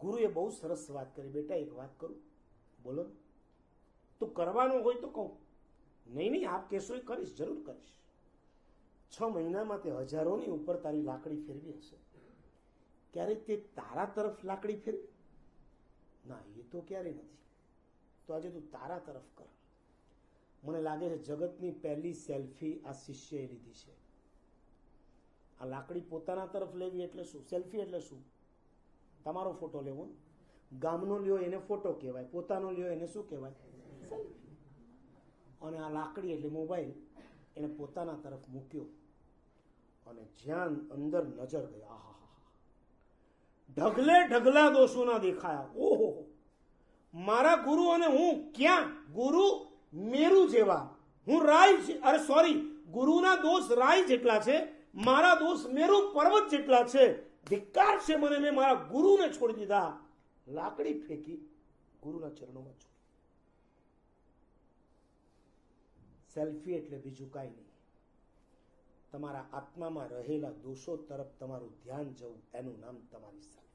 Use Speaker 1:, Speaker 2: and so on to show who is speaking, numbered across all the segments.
Speaker 1: ગુરુએ બહુ સરસ વાત કરી. બેટા, એક વાત કરું? બોલો. તું કરવાનું હોય તો કહું. નહીં નહીં, આપ કહેશો કરીશ, જરૂર કરીશ. છ મહિનામાં તે હજારોની ઉપર તારી લાકડી ફેરવી હશે. ક્યારેક તે તારા તરફ લાકડી ફેરવી? ના, એ તો ક્યારેય નથી. તો આજે તું તારા તરફ કર. મને લાગે છે જગતની પહેલી સેલ્ફી આ શિષ્યએ લીધી છે. આ લાકડી પોતાના તરફ લેવી એટલે શું? સેલ્ફી એટલે શું? તમારો ફોટો લેવો. ગામનો લ્યો એને ફોટો કહેવાય, પોતાનો લ્યો એને શું કહેવાય? અને આ લાકડી એટલે મોબાઈલ, એને પોતાના તરફ મૂક્યો. અને જ્યાં અંદર નજર ગઈ આહા ઢગલે ઢગલા દોષોના દેખાયા. ઓહો. મારા ગુરુ અને હું ક્યાં? ગુરુ મેરુ જેવા. હું રાય અરે સોરી ગુરુના દોષ રાય જેટલા છે, મારા દોષ મેરુ પર્વત જેટલા છે. ધિક્કાર છે મને મેં મારા ગુરુને છોડી દીધા. લાકડી ફેંકી ગુરુના ચરણોમાં છોડી. સેલ્ફી એટલે બીજું કાંઈ નહીં. તમારા આત્મામાં રહેલા દોષો તરફ તમારું ધ્યાન જવું, એનું નામ તમારી સેલ્ફી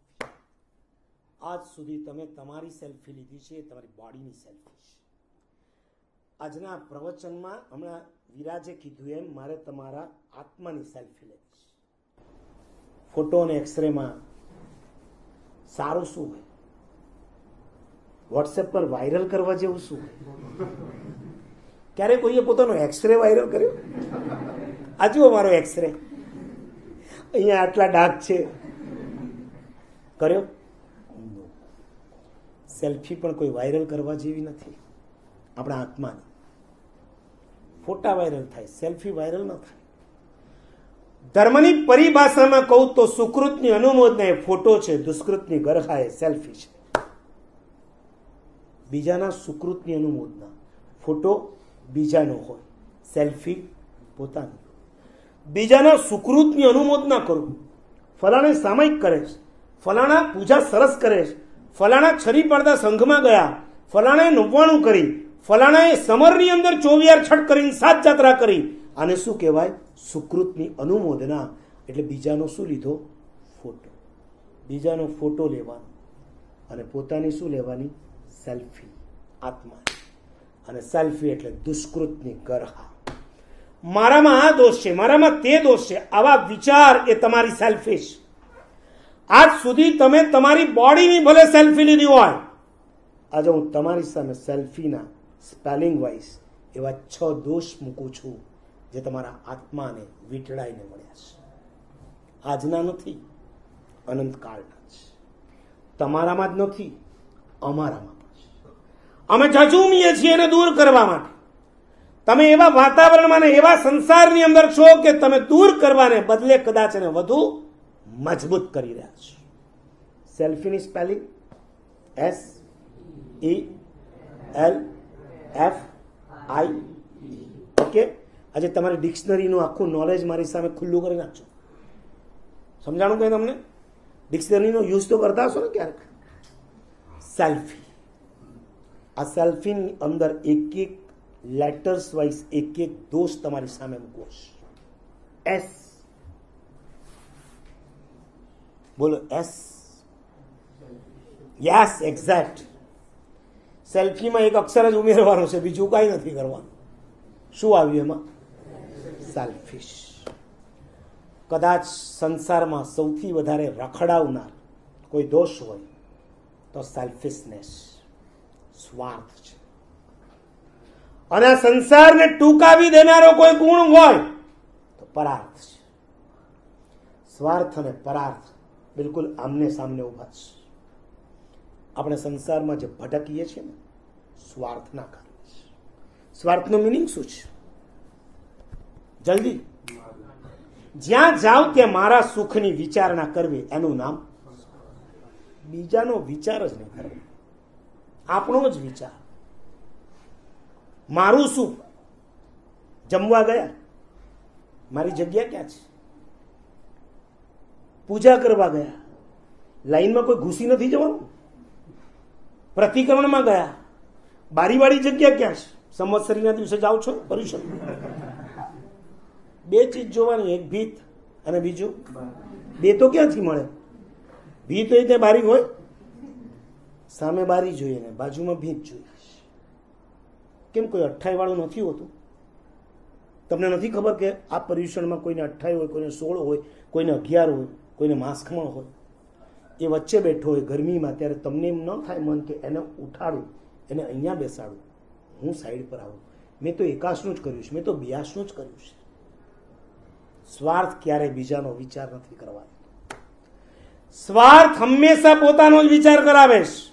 Speaker 1: આજ સુધી તમે તમારી સેલ્ફી લીધી છે તમારી બોડીની સેલ્ફી છે. આજના પ્રવચનમાં હમણાં વિરાજે કીધું એમ, મારે તમારા આત્માની સેલ્ફી લેવી છે. ફોટો અને એક્સરેમાં સારું શું હોય? વોટ્સએપ પર વાયરલ કરવા જેવું શું ક્યારે કોઈએ પોતાનો એક્સરે વાયરલ કર્યો? આ જુઓ મારો એક્સરે અહીંયા આટલા ડાઘ છે. કર્યો? સેલ્ફી પણ કોઈ વાયરલ કરવા જેવી નથી. આપણા આત્માની ફોટા વાયરલ થાય સેલ્ફી વાયરલ ન થાય. ધર્મની પરિભાષામાં કહું તો સુકૃતની અનુમોદના એ ફોટો છે, દુષ્કૃતની ગરખા એ સેલ્ફી છે. બીજાના સુકૃતની અનુમોદના ફોટો બીજાનો હોય સેલ્ફી પોતાની. બીજાના સુકૃતની અનુમોદના કરું. ફલાણે સામયિક કરે છે, ફલાણા પૂજા સરસ કરે છે, ફલાણા છરી પડદા સંઘમાં ગયા, ફલાણાએ નવ્વાણું કરી, ફલાણાએ સમરની અંદર ચોવીયાર છઠ કરીને સાત જાત્રા કરી આને શું કહેવાય? સુકૃતની અનુમોદના. એટલે બીજાનો શું લીધો? ફોટો. બીજાનો ફોટો લેવાનો. અને પોતાની શું લેવાની? સેલ્ફી. આત્મા. અને સેલ્ફી એટલે દુષ્કૃતની ગરહા. મારામાં આ દોષ છે, મારામાં તે દોષ છે. આવા વિચાર એ તમારી સેલ્ફી છે. આજ સુધી તમે તમારી બોડીની ભલે સેલ્ફી લીધી હોય. આજે હું તમારી સામે સેલ્ફીના સ્પેલિંગ વાઇઝ એવા છ દોષ મૂકું છું. જે તમારા આત્માને વીંટળાઈને મળ્યા છે. આજના નથી, અનંતકાળના છે. તમારામાં જ નથી, અમારામાં પણ છે. અમે જજુમીએ છીએ એને દૂર કરવા માટે. તમે એવા વાતાવરણમાં એવા સંસારની અંદર છો કે તમે દૂર કરવાને બદલે કદાચ એને વધુ મજબૂત કરી રહ્યા છો. સેલ્ફીની spelling S, E, L, F, I okay? આજે તમારી ડિક્શનરીનું આખું નોલેજ મારી સામે ખુલ્લું કરી નાખજો. સમજાણું કઈ તમને? ડિક્શનરીનો યુઝ તો કરતા હશો ને ક્યારેક? સેલ્ફી આ સેલ્ફીની અંદર એક એક લેટર્સ વાઇઝ એક એક દોષ તમારી સામે મૂકવો એસ બોલો એસ યસ એક્ઝેક્ટ સેલ્ફીમાં એક અક્ષર જ ઉમેરવાનો છે, બીજું કાંઈ નથી કરવાનું. શું આવ્યું એમાં? સેલ્ફિશ કદાચ સંસારમાં સૌથી વધારે રખડાવનાર કોઈ દોષ હોય તો સેલ્ફિશનેસ સ્વાર્થ છે. અને સંસારને ટૂંકાવી દેનારો કોઈ ગુણ હોય તો પરાર્થ છે. સ્વાર્થ અને પરાર્થ બિલકુલ આમને સામને ઊભા છે. આપણે સંસારમાં જે ભટકીએ છીએ ને સ્વાર્થના કારણે સ્વાર્થનું મિનિંગ શું છે? જલ્દી. જ્યાં જાવ ત્યાં મારા સુખની વિચારણા કરવી, એનું નામ બીજાનો વિચાર જ નહીં કરવો આપણો જ વિચાર. મારું સુખ જમવા ગયા. મારી જગ્યા ક્યાં છે? પૂજા કરવા ગયા. લાઈનમાં કોઈ ઘૂસી નથી જવાનું? પ્રતિક્રમણમાં ગયા. બારીવાળી જગ્યા ક્યાં છે? સંવત્સરીના દિવસે જાઓ છો? પર્યુષણ બે ચીજ જોવાની એક ભીત અને બીજું બે તો ક્યાંથી મળે? ભીત હોય ત્યાં બારી હોય સામે બારી જોઈએ ને બાજુમાં ભીત જોઈએ. કેમ કોઈ અઠ્ઠાઈ વાળું નથી હોતું? તમને નથી ખબર કે આ પર્યુષણમાં કોઈને અઠ્ઠાઈ હોય કોઈને સોળ હોય કોઈને અગિયાર હોય કોઈને માસ્કમાં હોય? એ વચ્ચે બેઠો હોય ગરમીમાં ત્યારે તમને એમ ન થાય મન કે એને ઉઠાડું એને અહીંયા બેસાડું. હું સાઈડ પર આવું. મેં તો એકાશનું જ કર્યું છે મેં તો બિયાસનું જ કર્યું છે. સ્વાર્થ ક્યારે બીજાનો વિચાર નથી કરવાનો. સ્વાર્થ હંમેશા પોતાનો જ વિચાર કરાવે છે.